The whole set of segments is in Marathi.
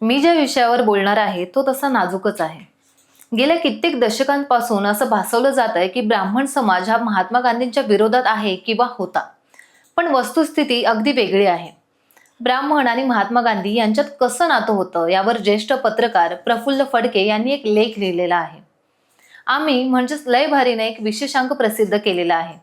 मी ज्या विषयावर बोलणार आहे तो तसा नाजूकच आहे. गेल्या कित्येक दशकांपासून असं भासवलं जात आहे की ब्राह्मण समाज हा महात्मा गांधींच्या विरोधात आहे किंवा होता. पण वस्तुस्थिती अगदी वेगळी आहे. ब्राह्मण आणि महात्मा गांधी यांच्यात कसं नातं होतं यावर ज्येष्ठ पत्रकार प्रफुल्ल फडके यांनी एक लेख लिहिलेला आहे. आम्ही म्हणजेच लय भारीने एक विशेषांक प्रसिद्ध केलेला आहे.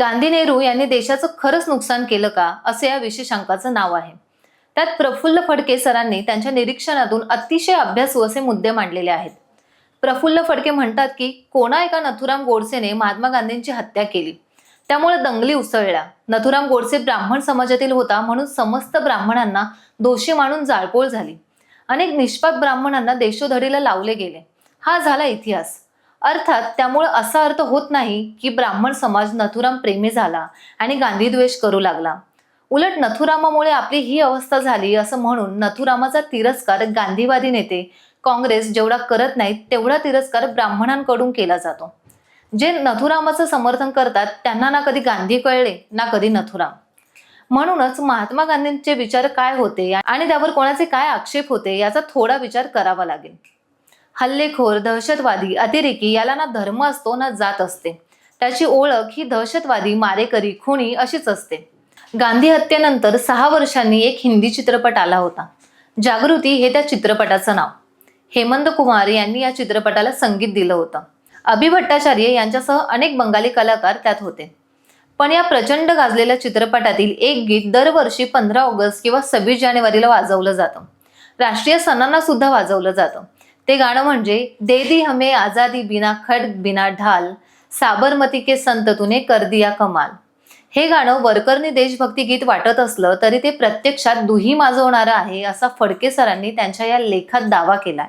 गांधी नेहरू यांनी देशाचं खरंच नुकसान केलं का असं या विशेषांकाचं नाव आहे. त्यात प्रफुल्ल फडके सरांनी त्यांच्या निरीक्षणातून अतिशय अभ्यासू असे मुद्दे मांडलेले आहेत. प्रफुल्ल फडके म्हणतात की कोणा एका नथुराम गोडसेने महात्मा गांधींची हत्या केली. त्यामुळे दंगली उसळल्या. नथुराम गोडसे ब्राह्मण समाजातील होता म्हणून समस्त ब्राह्मणांना दोषी मानून जाळपोळ झाली. अनेक निष्पाप ब्राह्मणांना देशोधडीला लावले गेले. हा झाला इतिहास. अर्थात त्यामुळे असा अर्थ होत नाही की ब्राह्मण समाज नथुराम प्रेमी झाला आणि गांधीद्वेष करू लागला. उलट नथुरामामुळे आपली ही अवस्था झाली असं म्हणून नथुरामाचा तिरस्कार गांधीवादी नेते काँग्रेस जेवढा करत नाहीत तेवढा तिरस्कार ब्राह्मणांकडून केला जातो. जे नथुरामाचं समर्थन करतात त्यांना ना कधी गांधी कळले ना कधी नथुराम. म्हणूनच महात्मा गांधींचे विचार काय होते आणि त्यावर कोणाचे काय आक्षेप होते याचा थोडा विचार करावा लागेल. हल्लेखोर दहशतवादी अतिरेकी याला ना धर्म असतो ना जात असते. त्याची ओळख ही दहशतवादी मारेकरी खुणी अशीच असते. गांधी हत्येनंतर सहा वर्षांनी एक हिंदी चित्रपट आला होता. जागृती हे त्या चित्रपटाचं नाव. हेमंत कुमार यांनी या चित्रपटाला संगीत दिलं होतं. अभि भट्टाचार्य यांच्यासह अनेक बंगाली कलाकार त्यात होते. पण या प्रचंड गाजलेल्या चित्रपटातील एक गीत दरवर्षी पंधरा ऑगस्ट किंवा सव्वीस जानेवारीला वाजवलं जातं. राष्ट्रीय सणांना सुद्धा वाजवलं जातं. ते गाणं म्हणजे दे दी हमे आजादी बिना खड बिना ढाल साबरमती के संत तुने कर दिया कमाल. हे गाणं वरकरणी देशभक्ती गीत वाटत असलं तरी ते प्रत्यक्षात दुही माजवणारं आहे असा फडके सरांनी त्यांच्या या लेखात दावा केलाय.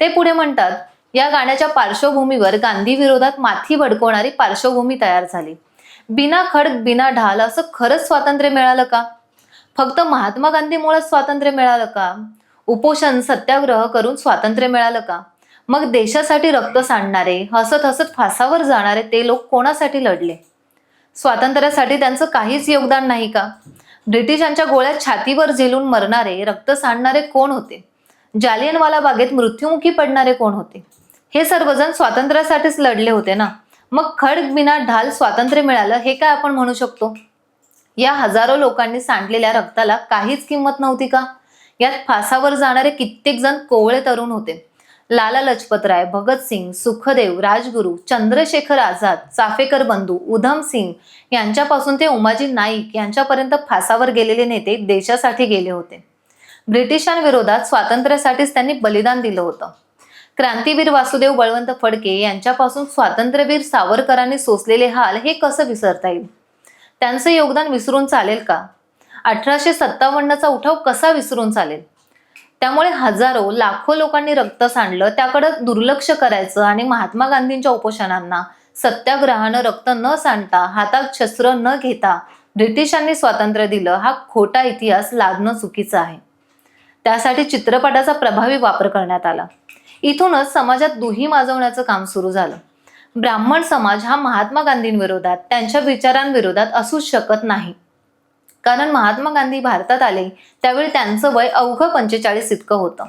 ते पुढे म्हणतात या गाण्याच्या पार्श्वभूमीवर गांधी विरोधात माथी भडकवणारी पार्श्वभूमी तयार झाली. बिना खडक बिना ढाल असं खरंच स्वातंत्र्य मिळालं का? फक्त महात्मा गांधीमुळेच स्वातंत्र्य मिळालं का? उपोषण सत्याग्रह करून स्वातंत्र्य मिळालं का? मग देशासाठी रक्त सांडणारे हसत हसत फासावर जाणारे ते लोक कोणासाठी लढले? स्वातंत्र्यासाठी त्यांचं काहीच योगदान नाही का? ब्रिटिशांच्या गोळ्यात छातीवर झेलून मरणारे रक्त सांडणारे कोण होते? जालियनवाला बागेत मृत्युमुखी पडणारे कोण होते? हे सर्वजण स्वातंत्र्यासाठीच लढले होते ना? मग खडक बिना ढाल स्वातंत्र्य मिळालं हे काय आपण म्हणू शकतो? या हजारो लोकांनी सांडलेल्या रक्ताला काहीच किंमत नव्हती का? यात फासावर जाणारे कित्येक जण कोवळे तरुण होते. लाला लजपतराय भगतसिंग सुखदेव राजगुरू चंद्रशेखर आझाद चाफेकर बंधू उधम सिंग यांच्यापासून ते उमाजी नाईक यांच्यापर्यंत फासावर गेलेले नेते देशासाठी गेले होते. ब्रिटिशांविरोधात स्वातंत्र्यासाठीच त्यांनी बलिदान दिलं होतं. क्रांतीवीर वासुदेव बळवंत फडके यांच्यापासून स्वातंत्र्यवीर सावरकरांनी सोसलेले हाल हे कसं विसरता येईल? त्यांचं योगदान विसरून चालेल का? अठराशे सत्तावन्नचा उठाव कसा विसरून चालेल? त्यामुळे हजारो लाखो लोकांनी रक्त सांडलं त्याकडे दुर्लक्ष करायचं आणि महात्मा गांधींच्या उपोषणांना सत्याग्रहानं रक्त न सांडता हातात शस्त्र न घेता ब्रिटिशांनी स्वातंत्र्य दिलं हा खोटा इतिहास लादणं चुकीचं आहे. त्यासाठी चित्रपटाचा प्रभावी वापर करण्यात आला. इथूनच समाजात दुही माजवण्याचं काम सुरू झालं. ब्राह्मण समाज हा महात्मा गांधींविरोधात त्यांच्या विचारांविरोधात असूच शकत नाही. कारण महात्मा गांधी भारतात आले त्यावेळी त्यांचं वय अवघं पंचेचाळीस इतकं होतं.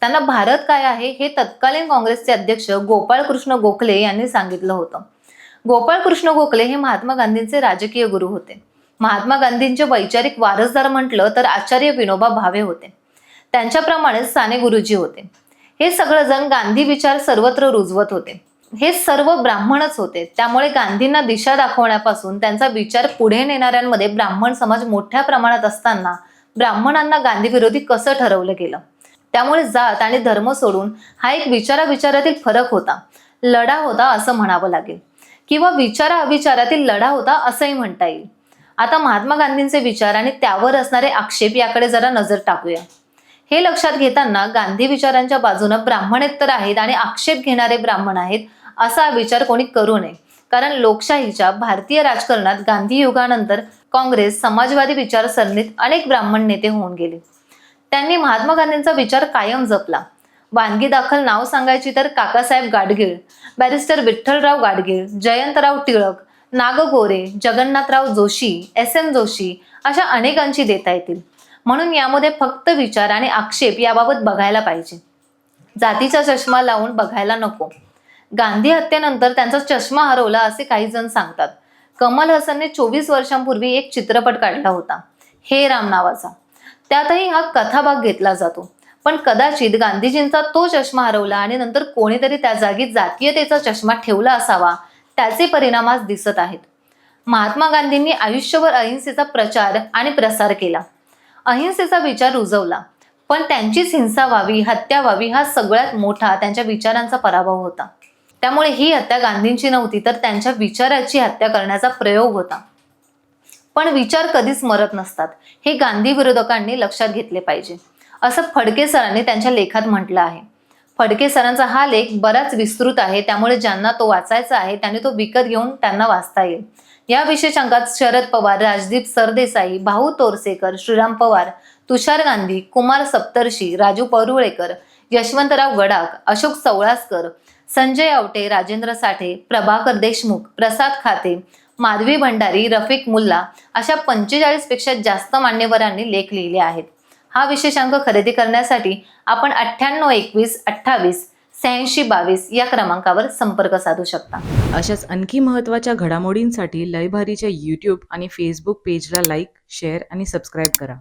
त्यांना भारत काय आहे हे तत्कालीन काँग्रेसचे अध्यक्ष गोपाळकृष्ण गोखले यांनी सांगितलं होतं. गोपाळकृष्ण गोखले हे महात्मा गांधींचे राजकीय गुरु होते. महात्मा गांधींचे वैचारिक वारसदार म्हटलं तर आचार्य विनोबा भावे होते. त्यांच्याप्रमाणेच साने गुरुजी होते. हे सगळंजण गांधी विचार सर्वत्र रुजवत होते. हे सर्व ब्राह्मणच होते. त्यामुळे गांधींना दिशा दाखवण्यापासून त्यांचा विचार पुढे नेणाऱ्यांमध्ये ब्राह्मण समाज मोठ्या प्रमाणात असताना ब्राह्मणांना गांधी विरोधी कसं ठरवलं गेलं? त्यामुळे जात आणि धर्म सोडून हा एक विचारा विचारातील फरक होता. लढा होता असं म्हणावं लागेल. किंवा विचारा अविचारातील लढा होता असंही म्हणता येईल. आता महात्मा गांधींचे विचार आणि त्यावर असणारे आक्षेप याकडे जरा नजर टाकूया. हे लक्षात घेताना गांधी विचारांच्या बाजूनं ब्राह्मणेत्तर आहेत आणि आक्षेप घेणारे ब्राह्मण आहेत असा विचार कोणी करू नये. कारण लोकशाहीच्या भारतीय राजकारणात गांधी युगानंतर काँग्रेस समाजवादी विचारसरणीत अनेक ब्राह्मण नेते होऊन गेले. त्यांनी महात्मा गांधींचा विचार कायम जपला. वानगी दाखल नाव सांगायची तर Kakasaheb Gadgil barrister Vitthalrao Gadgil Jayantrao Tilak Nag Gore Jagannathrao Joshi S M Joshi अशा अनेकांची देता येतील. म्हणून यामध्ये फक्त विचार आणि आक्षेप याबाबत बघायला पाहिजे. जातीचा चष्मा लावून बघायला नको. गांधी हत्येनंतर त्यांचा चष्मा हरवला असे काही जण सांगतात. कमल हसनने चोवीस वर्षांपूर्वी एक चित्रपट काढला होता. हे राम नावाचा. त्यातही हा कथाभाग घेतला जातो. पण कदाचित गांधीजींचा तो चष्मा हरवला आणि नंतर कोणीतरी त्या जागी जातीयतेचा चष्मा ठेवला असावा त्याचे परिणाम आज दिसत आहेत. महात्मा गांधींनी आयुष्यभर अहिंसेचा प्रचार आणि प्रसार केला. अहिंसेचा विचार रुजवला. पण त्यांचीच हिंसा व्हावी हत्या व्हावी हा सगळ्यात मोठा त्यांच्या विचारांचा पराभव होता. त्यामुळे ही हत्या गांधींची नव्हती तर त्यांच्या विचाराची हत्या करण्याचा प्रयोग होता. पण विचार कधीच मरत नसतात. हे गांधी विरोधकांनी लक्षात घेतले पाहिजे. असं फडके सरांनी त्यांच्या लेखात म्हटलं आहे. फडके सरांचा हा लेख बराच विस्तृत आहे त्यामुळे ज्यांना तो वाचायचा आहे त्यांनी तो विकत घेऊन त्यांना वाचता येईल. या विशेषांकात शरद पवार राजदीप सरदेसाई भाऊ तोरसेकर श्रीराम पवार तुषार गांधी कुमार सप्तर्षी राजू परुळेकर यशवंतराव गडाख अशोक चौळासकर संजय आवटे राजेंद्र साठे प्रभाकर देशमुख प्रसाद खाते माधवी भंडारी रफिक मुल्ला अशा पंचेचाळीसपेक्षा जास्त मान्यवरांनी लेख लिहिले आहेत. हा विशेषांक खरेदी करण्यासाठी आपण अठ्ठ्याण्णव एकवीस अठ्ठावीस शहाऐंशी बावीस या क्रमांकावर संपर्क साधू शकता. अशाच आणखी महत्त्वाच्या घडामोडींसाठी लयभारीच्या यूट्यूब आणि फेसबुक पेजला लाईक शेअर आणि सबस्क्राईब करा.